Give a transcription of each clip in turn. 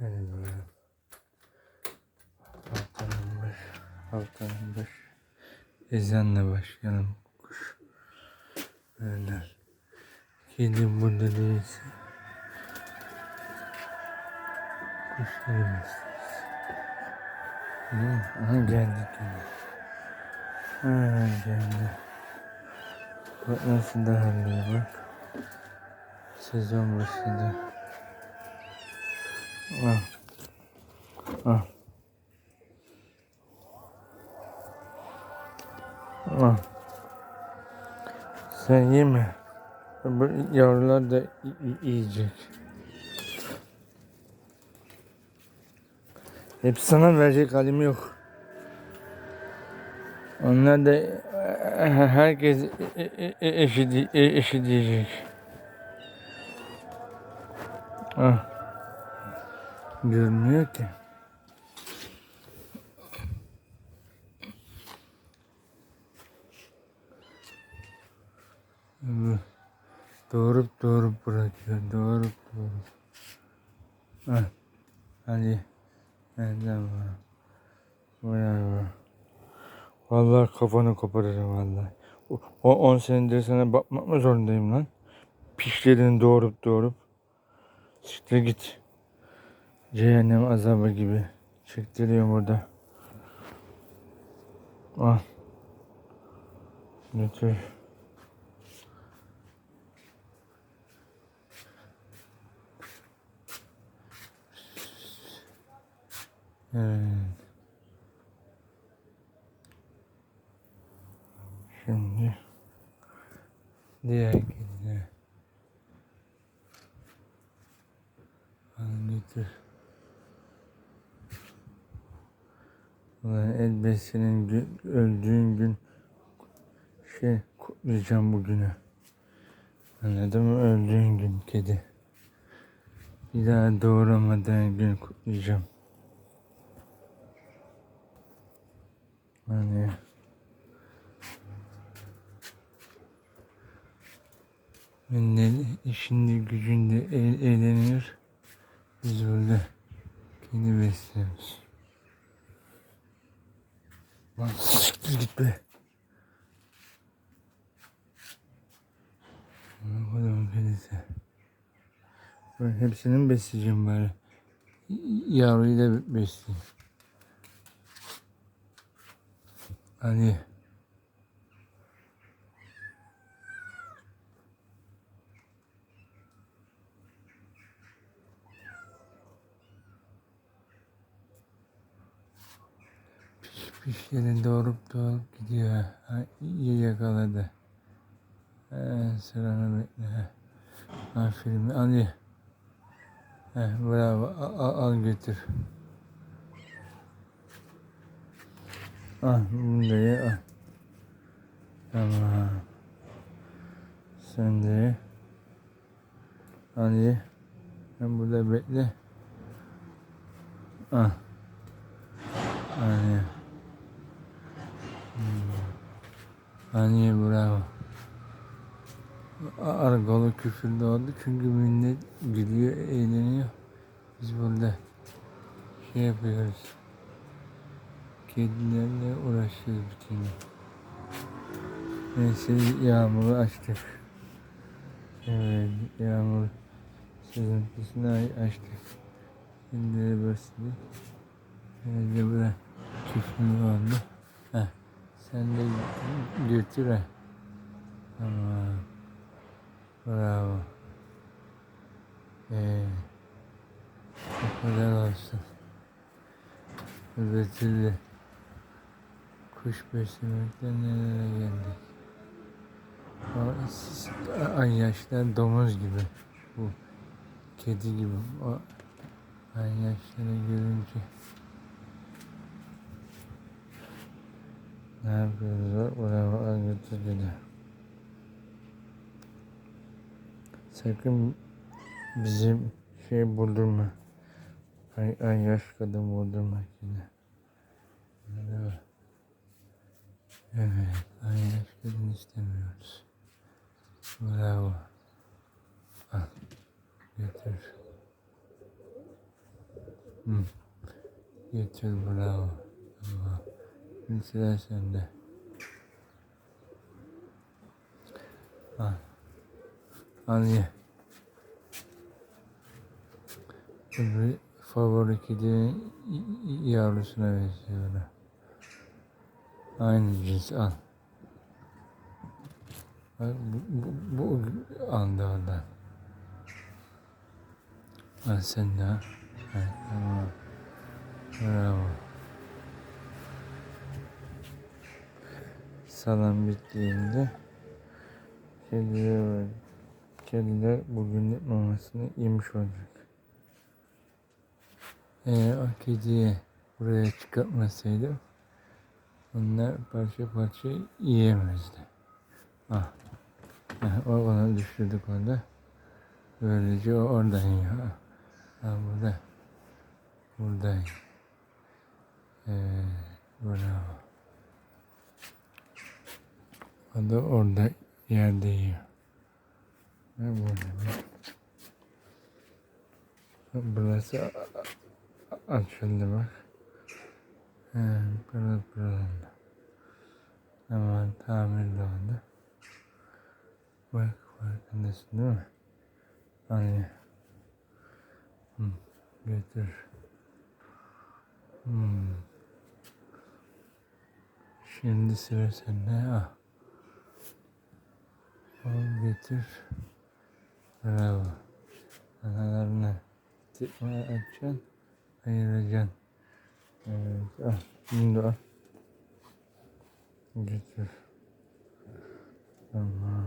Böyle. Haftanın baş, haftanın baş. Ezanla başlayalım kuş. Öyle. Kedi burada değilse. Kuşları besleriz. Değil mi? Aha geldik yine. Ha geldi. Bak nasıl daralıyor bak. Sezon başladı. Ah. Ah. Ah. Sen yeme. Bu yavrular da yiyecek. Hep sana verecek halim yok. Onlar da e, herkes e- e- e- eşi, e- eşi diyecek. Ah. Görmüyor ki. Doğurup doğurup bırakıyor. Doğurup doğurup. Heh. Hadi. Nereden var? Bravo. Vallahi kafanı koparırım vallahi. O 10 senedir sana bakmak mı zorundayım lan? Pişlerini doğurup doğurup. Siktir git. Cehennem azabı gibi. Çektiriyorum burada. Al. Götür. Evet. Şimdi diğer kediler. Al götür. Ulan elbet senin öldüğün gün şey kutlayacağım bugünü. Anladın mı? Öldüğün gün kedi. Bir daha doğuramadığın gün kutlayacağım. Hani Millet işinde gücünde eğ- eğleniyor. Biz burada kedi besliyoruz. Lan siktir git be. Ben hepsini mi besleyeceğim böyle? Yavruyu da besleyeyim. Hadi. Yerini doğurup doğurup gidiyor. Ha, iyi yakaladı. He, sıranı bekle. Aferin. Al ye. He, bravo. Al, al, al götür. Al bunu da ye. Al. Tamam. Sen de ye. Al ye. Ben burada bekle. Al. Al ye bravo. Argalı küfür doğdu çünkü millet gülüyor, eğleniyor. Biz burada şey yapıyoruz. Kedilerle uğraşıyoruz bütün gün. Neyse yağmuru açtık. Evet yağmur sızıntısını açtık. Kedileri besledik. Evde böyle küfür oldu. Heh. Sen de götür ha. Tamam. Bravo. Ee, o kadar olsun. Üretildi. Kuş beslemekten nelere geldik. Ay yaşlar domuz gibi. Bu kedi gibi. O ay yaşları görünce ne? Bravo. Al götür dedi. Sakın bizim şey buldurma. Ay, ay yaş kadın buldurma yine. Evet, ay yaş kadın istemiyoruz. Bravo. Al, götür. Hı. Getir bravo. Tamam. Sıra sende. Al. Al ye. Bir favori y- yavrusuna benziyor. Aynı cins al. Bak bu, bu, bu anda ondan. Al sen de al. Evet, tamam. Bravo. Salam bittiğinde kediler, kediler bugünlük mamasını yemiş olacak. Eğer o kediyi buraya çıkartmasaydım onlar parça parça yiyemezdi. Ah. Heh, o onu düşürdük orada. Böylece o oradan yiyor. Ah, ah, burada. Burada. Evet, bravo. O da orada yerde yiyor. Burada. Bak, Burası açıldı bak. He, pırıl oldu. Hemen tamirde oldu. Bak farkındasın değil mi? Hani Hı, götür. Hmm. Şimdi sıra sende. Ah. Al götür. Bravo. Analarını tekme açacaksın. Ayıracaksın. Evet. Al. Şimdi al. Götür. Tamam.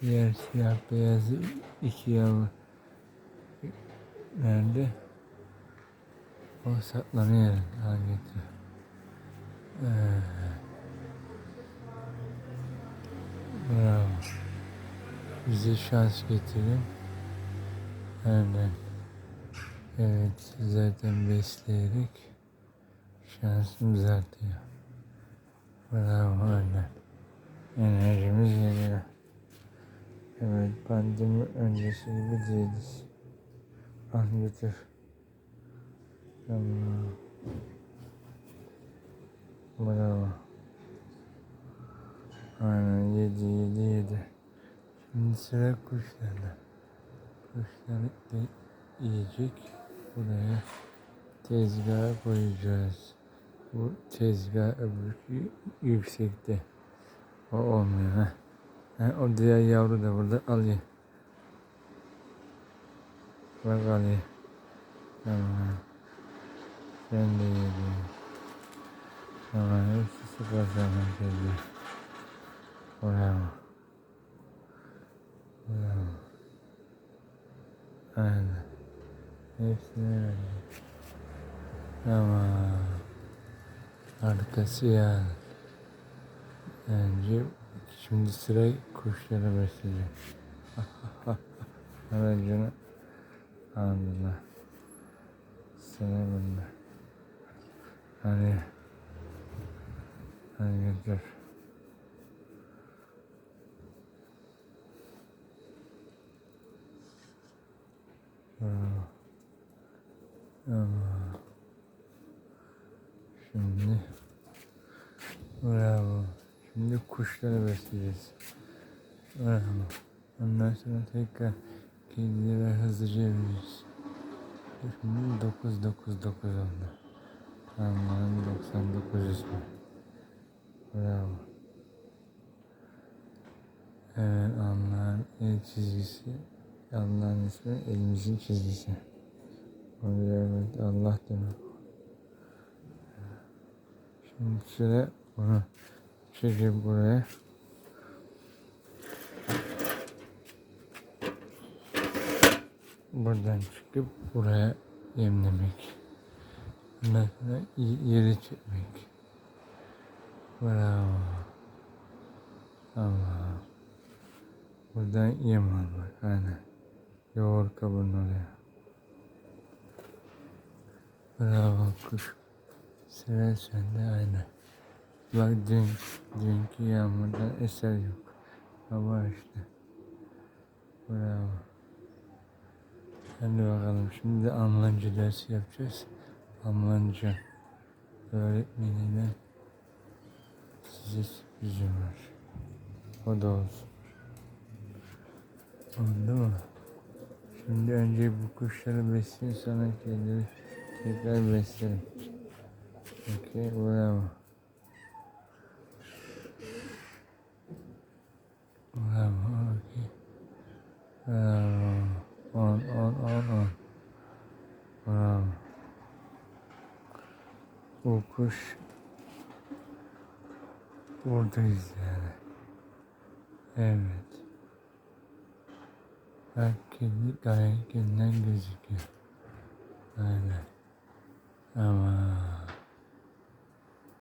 Diğer siyah beyaz iki yavru nerede? O saklanıyor. Al getir. Evet. Bravo. Bize şans getirin. Aynen. Evet, zaten besleyerek şansımız artıyor. Bravo, aynen. Enerjimiz geliyor. Evet, pandemi öncesi gibi değiliz. Al götür. Tamam. Bravo. Aynen yedi yedi yedi. Sıra kuşlarda. Kuşları da yiyecek. Buraya tezgaha koyacağız. Bu tezgah öbür yüksekte. O olmuyor ha. ha. O diğer yavru da burada al ye. Bak al ye. Tamam. Sen de yedin. Tamam hepsi sıfır zaman geliyor. Bravo. Bravo. Aynen. Hepsini verdik. Tamam. Arkası ya. Bence şimdi sıra kuşlara besleyecek. Aracını aldılar. Sıra bunda. Hadi. Hadi götür. Şimdi bravo. Şimdi kuşları besleyeceğiz. Bravo. Ondan sonra tekrar kedileri hızlıca veririz. Şimdi 9 9 9 oldu. Allah'ın 99 ismi. Bravo. Evet Allah'ın el çizgisi. Allah'ın ismi elimizin çizgisi. Allah demek. Şimdi sıra bunu çekip buraya. Buradan çıkıp buraya yemlemek. Ondan sonra yeri çekmek. Bravo. Allah. Buradan yem almak. Aynen. Yoğurt kabının oraya. Bravo kuş. Sıra sende aynen. Bak dün, dünkü yağmurdan eser yok. Hava işte. Bravo. Hadi bakalım şimdi Almanca dersi yapacağız. Almanca öğretmeniyle size sürprizim var. O da olsun. Oldu mu? Şimdi önce bu kuşları besleyin sonra kendileri tekrar beslerim. Okey bravo. Bravo okey. Bravo. On on on on. Bravo. Bu kuş buradayız yani. Evet. Kedi gayet gözüküyor. Aynen. Ama